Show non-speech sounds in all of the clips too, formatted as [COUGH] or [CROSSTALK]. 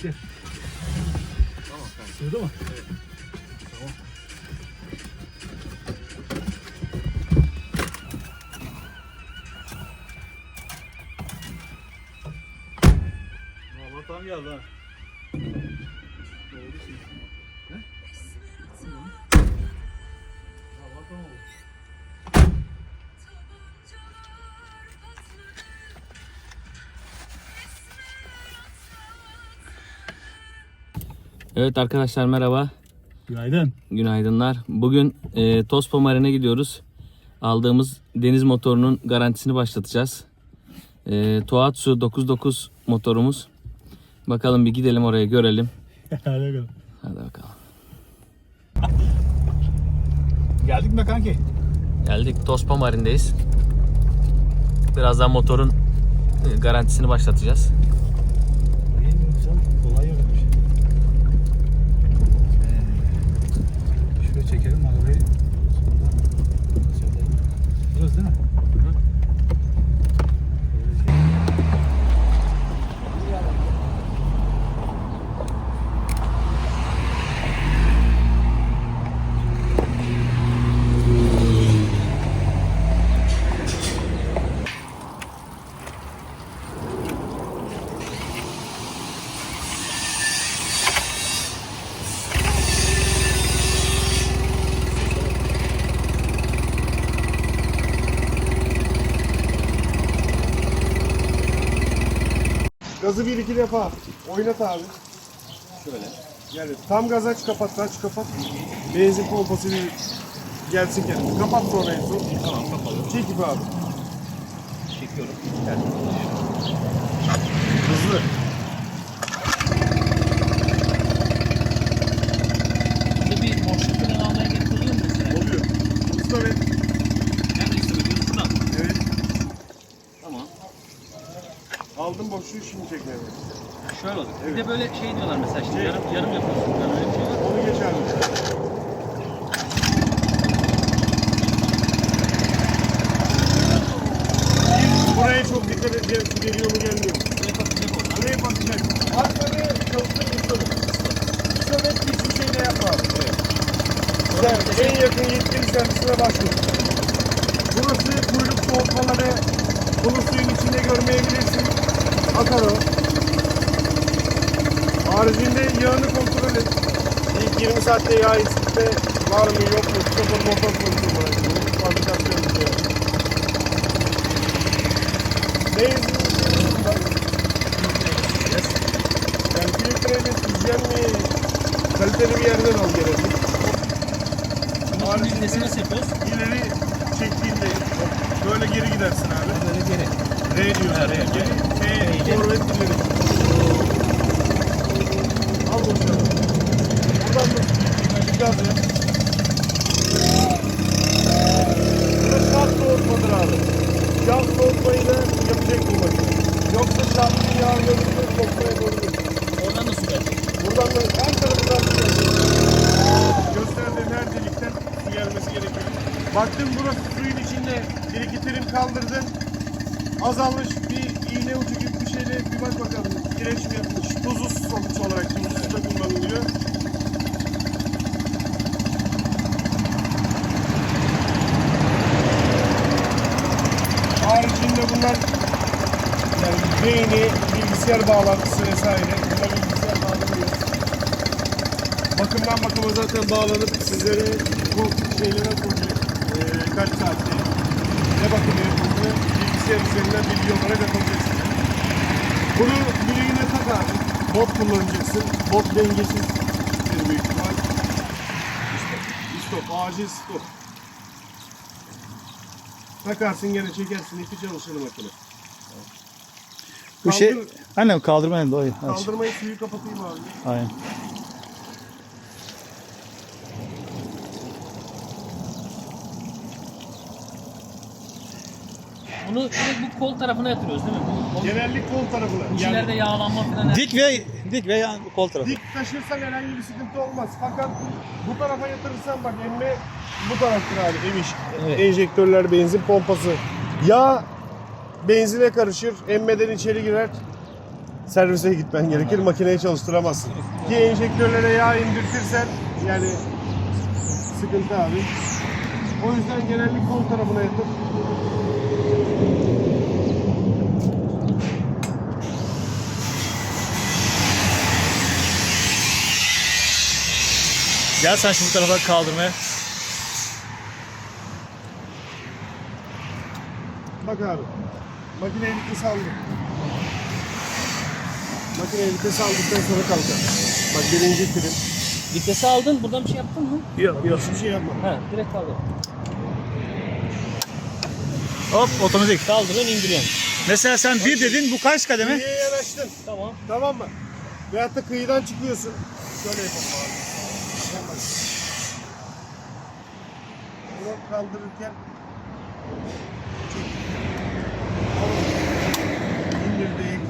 Tamam kanka. Sığdı mı? Valla tam geldi ha. Oldu şimdi. Ne? Valla tam oldu. Evet arkadaşlar merhaba. Günaydın. Günaydınlar. Bugün e, Tospa Marine'e gidiyoruz. Aldığımız deniz motorunun garantisini başlatacağız. E, Tohatsu 99 motorumuz. Bakalım bir gidelim oraya görelim. [LAUGHS] Hadi bakalım. Hadi bakalım. Geldik mi kanki? Geldik Tospa Marine'deyiz. Birazdan motorun e, garantisini başlatacağız. En güzel kolay yermiş. Ee, şöyle çekelim arabayı. Sonra Burası değil mi? Gazı bir iki defa oynat abi. Şöyle. Yani tam gaz aç kapat aç kapat. Benzin pompası bir gelsin kendine. Kapat sonra en son. Tamam kapalı. Çek gibi abi. Çekiyorum. Hızlı. Burada bir boşluk falan almaya gerek oluyor mu mesela? Oluyor. Usta ve Neredeyse bakıyoruz buradan. evet. Tamam. Aldım boşluğu şimdi çekmeye bak. Şöyle olur. Evet. Bir de böyle şey diyorlar mesela işte Şey. yarım, yarım yapıyorsun. Yani öyle bir şey var. Onu geç abi. Buraya çok dikkat. Gel- Geliyor mu gelmiyor mu? Böyle bakacak oradan. Buraya bakacak. Arkadan çalıştır ustanı. Ustanı hiçbir şey de yapma abi. Sen en yakın yetkili servisine başvur. Burası kuyruk soğutmaları bunu suyun içinde görmeyebilirsin. Akar o. Haricinde yağını kontrol et. İlk 20 saatte yağ eksikte var mı yok mu? Sıfır motor kontrolü var. Bu fabrikasyon bir şey. Benzin bak. Yani filtreyle süzgen mi? Kaliteli bir yerden al gerekli. Bunun nesini nasıl yapıyoruz? İleri çektiğinde böyle geri gidersin abi. Böyle geri. R diyorsun. Ha, R. T. Forvet ileri. Al boşuna. Buradan da açık gaz ver. Burası şart soğutmadır abi. Şart soğutmayı da yapacak bu makine. Yoksa şartlı yağ görünür kokmaya doğru. Oradan nasıl gelecek? Buradan da her tarafından su gelecek. Gösterdiğim her delikten su gelmesi gerekiyor. Baktın burası suyun içinde bir iki terim kaldırdın. Azalmış bir iğne ucu gibi bir şeyle bir bak bakalım. Kireç mi yapmış? Tuzsuz sonuç olarak tuzsuz da kullanılıyor. Haricinde bunlar yani beyni, bilgisayar bağlantısı vesaire. Bakımdan bakıma zaten bağlanıp sizlere bu şeylere koyacak. Ee, kaç saatte ne bakımı yapıldı bilgisayar üzerinden bilgi olarak atacaksın. Bunu bileğine tak abi. Bot kullanacaksın. Bot dengesiz bir büyük ihtimal. Stop, acil stop. Takarsın gene çekersin ipi çalışır makine. Bu şey, Kaldır- annem kaldırma elinde o. iyi. Kaldırmayı suyu kapatayım abi. Aynen. Bunu direkt bu kol tarafına yatırıyoruz değil mi? Bu kol, Genellik kol tarafına. bu işlerde yağlanma falan. Dik ve dik ve yan kol tarafı. Dik taşırsan herhangi bir sıkıntı olmaz. Fakat bu tarafa yatırırsan bak emme bu taraftır abi emiş. Evet. Enjektörler, benzin pompası. Yağ benzine karışır. Emmeden içeri girer. servise gitmen gerekir. Makineyi çalıştıramazsın. Ki enjektörlere yağ indirtirsen yani sıkıntı abi. O yüzden genellikle kol tarafına yatıp Gel sen şu tarafa kaldırmaya. Bak abi. Makineyi vites aldım. Makineyi vites aldıktan sonra kalkar. Bak birinci trim. Vitesi aldın. Buradan bir şey yaptın mı? Yok yok. Hiçbir şey yapma. Ha, direkt kaldır. Hop otomatik. Kaldırıyorsun, indiriyorsun. Mesela sen bir dedin bu kaç kademe? Kıyıya yanaştın. Tamam. Tamam mı? Veyahut da kıyıdan çıkıyorsun. Şöyle yapalım abi. Yapma. Bunu kaldırırken İndirdik.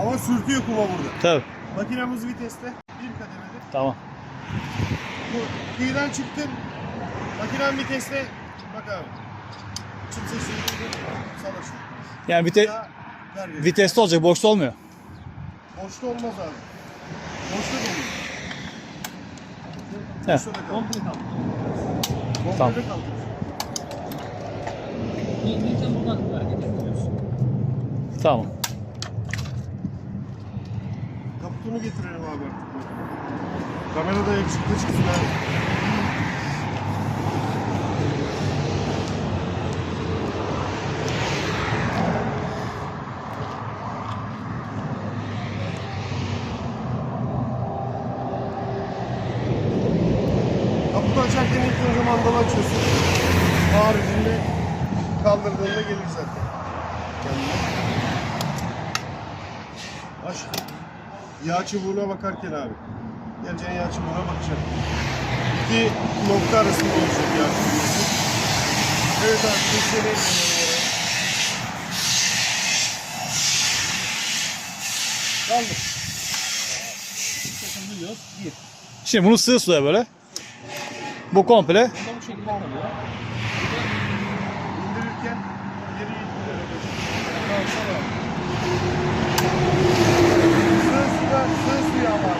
Ama sürtüyor kuma burada. Tabii. Makinamız viteste. Bir kademede. Tamam. Bu kıyıdan çıktın. Makinen viteste. Bak abi. Çıt sesini duydun. Salaş. Yani vite, Ya ver geri. viteste olacak boşta olmuyor. Boşta olmaz abi. Boşta da olur. Heh. Boşta da kalır. Komple Tamam. kalır. Tamam. Kaputunu getirelim abi artık. Kamerada yakışıklı çıksın abi. Açarken ilk önce mandalı açıyorsun. Haricinde kaldırdığında gelir zaten. Kendine. Aç. Yağ çubuğuna bakarken abi. Geleceğin yağ çubuğuna bakacaksın. İki nokta arasında olacak yağ çubuğu. Evet abi köşeleri Kaldır. Şimdi bunu sığ suya böyle. Bu komple. Bu şekilde. İndirirken geri indiriyoruz. Sığ suda, sığ suya var.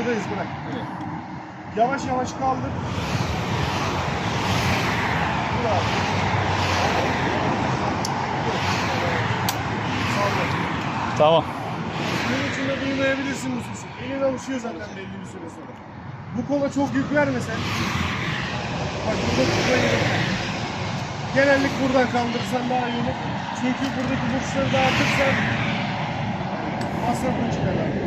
Sığdayız bırak. Evet. Yavaş yavaş kaldır. Dur abi. Salla. Tamam. Suyun içinde duymayabilirsin bu sesi. Elin alışıyor zaten belli bir süre sonra. Bu kola çok yük vermesen. Bak burada tutmayı Genellik buradan kaldırırsan daha iyi olur. Çünkü buradaki burçları dağıtırsan masrafın çıkar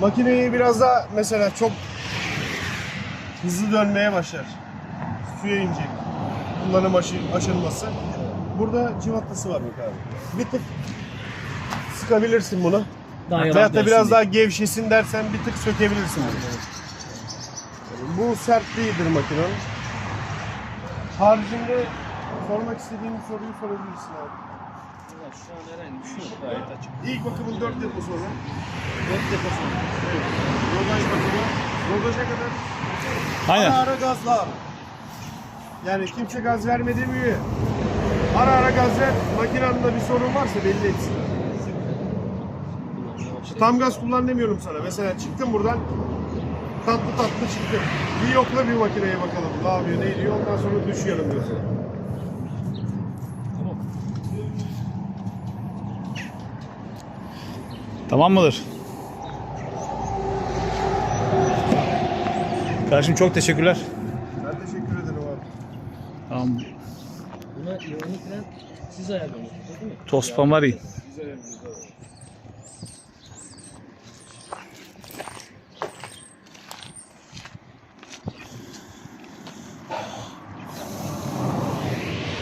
Makineyi biraz daha mesela çok hızlı dönmeye başlar. Suya inecek. Kullanım aşı, aşınması. Burada civatası var bak abi. Bir tık sıkabilirsin bunu. Daha Veyahut da biraz daha gevşesin dersen bir tık sökebilirsin bunu. Bu sert değildir makinenin. Haricinde sormak istediğin bir soruyu sorabilirsin abi. Şu an herhangi bir şey yok. Gayet açık. İlk bakımın 4 depo sonra. 4 depo sonra. Evet. Rodaj bakımı. Rodaja kadar Aynen. ara ara gazla abi. Yani kimse gaz verme demiyor. Ara ara gaz ver. Makinanda bir sorun varsa belli etsin. Tam gaz kullan demiyorum sana. Mesela çıktın buradan tatlı tatlı çıktın. Bir yokla bir makineye bakalım. Ne yapıyor, ne ediyor. Ondan sonra düşüyorum diyorsun. Tamam mıdır? Kardeşim çok teşekkürler. Ben teşekkür ederim abi. Tamam. Buna yönünü falan siz ayarlıyorsunuz değil mi? Tospamari. Abi.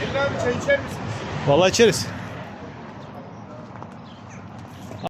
Emre abi çay içer misiniz? Vallahi içeriz.